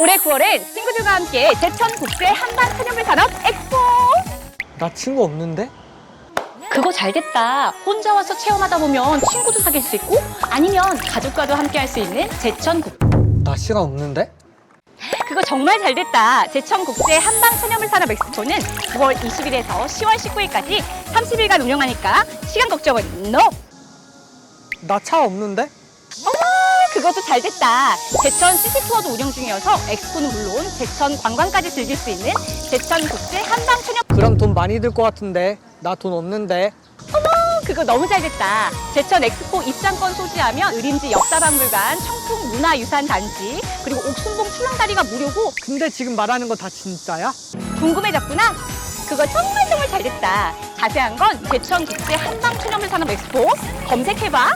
올해 9월엔 친구들과 함께 제천 국제 한방 천연물 산업 엑스포. 나 친구 없는데? 그거 잘 됐다. 혼자 와서 체험하다 보면 친구도 사귈 수 있고 아니면 가족과도 함께 할 수 있는 제천 국. 나 시간 없는데? 그거 정말 잘 됐다. 제천 국제 한방 천연물 산업 엑스포는 9월 20일에서 10월 19일까지 30일간 운영하니까 시간 걱정은 NO. 나 차 없는데? 그것도 잘 됐다. 제천 시티투어도 운영 중이어서 엑스포는 물론 제천 관광까지 즐길 수 있는 제천 국제 한방 천연 그럼 돈 많이 들 것 같은데 나 돈 없는데 그거 너무 잘 됐다. 제천 엑스포 입장권 소지하면 의림지 역사박물관, 청풍 문화유산 단지, 그리고 옥순봉 출렁다리가 무료고 근데 지금 말하는 거 다 진짜야? 궁금해졌구나? 그거 정말 정말 잘 됐다. 자세한 건 제천 국제 한방 천연물 산업 엑스포 검색해봐.